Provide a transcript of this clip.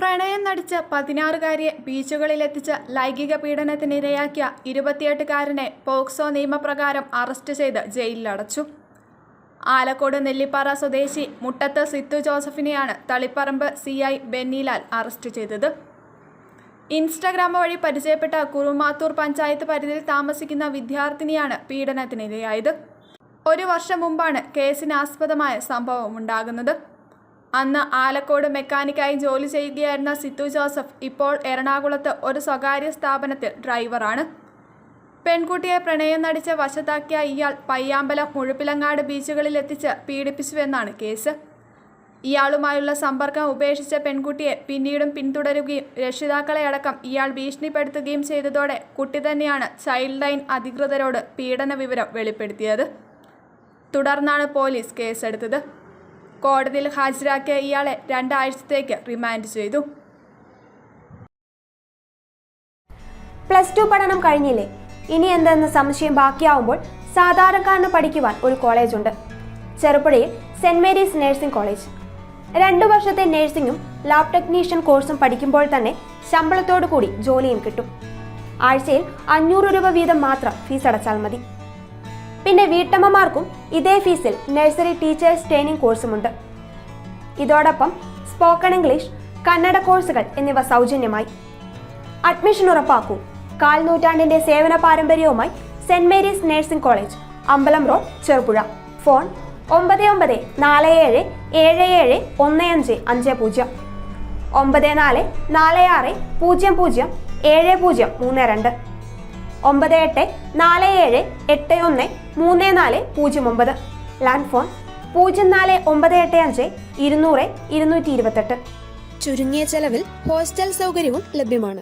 പ്രണയം നടിച്ച പതിനാറുകാരിയെ ബീച്ചുകളിലെത്തിച്ച് ലൈംഗിക പീഡനത്തിനിരയാക്കിയ ഇരുപത്തിയെട്ടുകാരനെ പോക്സോ നിയമപ്രകാരം അറസ്റ്റ് ചെയ്ത് ജയിലിലടച്ചു. ആലക്കോട് നെല്ലിപ്പാറ സ്വദേശി മുട്ടത്ത് Sithu ജോസഫിനെയാണ് Taliparamba C I Bennilal arrest ചെയ്തത്. ഇൻസ്റ്റഗ്രാം വഴി പരിചയപ്പെട്ട കുറുമാത്തൂർ പഞ്ചായത്ത് പരിധിയിൽ താമസിക്കുന്ന വിദ്യാർത്ഥിനിയാണ് പീഡനത്തിനിരയായത്. ഒരു വർഷം മുമ്പാണ് കേസിനാസ്പദമായ സംഭവം ഉണ്ടാകുന്നത് അന്ന് ആലക്കോട് മെക്കാനിക്കായി ജോലി ചെയ്യുകയായിരുന്ന സിത്തു ജോസഫ് ഇപ്പോൾ എറണാകുളത്ത് ഒരു സ്വകാര്യ സ്ഥാപനത്തിൽ ഡ്രൈവറാണ്. പെൺകുട്ടിയെ പ്രണയം നടിച്ച് വശത്താക്കിയ ഇയാൾ പയ്യാമ്പലം മുഴുപ്പിലങ്ങാട് ബീച്ചുകളിൽ എത്തിച്ച് പീഡിപ്പിച്ചുവെന്നാണ് കേസ്. ഇയാളുമായുള്ള സമ്പർക്കം ഉപേക്ഷിച്ച പെൺകുട്ടിയെ പിന്നീടും പിന്തുടരുകയും രക്ഷിതാക്കളെ അടക്കം ഇയാൾ ഭീഷണിപ്പെടുത്തുകയും ചെയ്തതോടെ കുട്ടി തന്നെയാണ് ചൈൽഡ് ലൈൻ അധികൃതരോട് പീഡന വിവരം വെളിപ്പെടുത്തിയത്. തുടർന്നാണ് പോലീസ് കേസെടുത്തത്. കോടതിയിൽ ഹാജരാക്കിയ ഇയാളെ രണ്ടാഴ്ചത്തേക്ക് റിമാൻഡ് ചെയ്തു. പ്ലസ് ടു പഠനം കഴിഞ്ഞില്ലേ? ഇനി എന്തെന്ന് സംശയം ബാക്കിയാവുമ്പോൾ സാധാരണക്കാരന് പഠിക്കുവാൻ ഒരു കോളേജുണ്ട് ചെറുപ്പുഴയിൽ സെന്റ് മേരീസ് നഴ്സിംഗ് കോളേജ്. രണ്ടു വർഷത്തെ നഴ്സിംഗും ലാബ് ടെക്നീഷ്യൻ കോഴ്സും പഠിക്കുമ്പോൾ തന്നെ ശമ്പളത്തോടു കൂടി ജോലിയും കിട്ടും. ആഴ്ചയിൽ അഞ്ഞൂറ് രൂപ വീതം മാത്രം ഫീസ് അടച്ചാൽ മതി. പിന്നെ വീട്ടമ്മമാർക്കും ഇതേ ഫീസിൽ നഴ്സറി ടീച്ചേഴ്സ് ട്രെയിനിങ് കോഴ്സുമുണ്ട്. ഇതോടൊപ്പം സ്പോക്കൺ ഇംഗ്ലീഷ് കന്നഡ കോഴ്സുകൾ എന്നിവ സൗജന്യമായി. അഡ്മിഷൻ ഉറപ്പാക്കൂ. കാൽ നൂറ്റാണ്ടിന്റെ സേവന പാരമ്പര്യവുമായി Saint Mary's nursing college Ambalam road Cherupuzha. Phone ഒമ്പത് ഒമ്പത് നാല് ഏഴ് ഏഴ് ഏഴ് ഒന്ന് അഞ്ച് അഞ്ച് പൂജ്യം. ഒമ്പത് നാല് നാല് ആറ് പൂജ്യം പൂജ്യം ഏഴ് പൂജ്യം മൂന്ന് രണ്ട്. ഒമ്പത് എട്ട് നാല് ഏഴ് എട്ട് ഒന്ന് മൂന്ന് നാല് പൂജ്യം ഒമ്പത്. ലാൻഡ് ഫോൺ പൂജ്യം നാല് ഒമ്പത് എട്ട് അഞ്ച് ഇരുന്നൂറ് ഇരുന്നൂറ്റി ഇരുപത്തെട്ട്. ചുരുങ്ങിയ ചെലവിൽ ഹോസ്റ്റൽ സൗകര്യവും ലഭ്യമാണ്.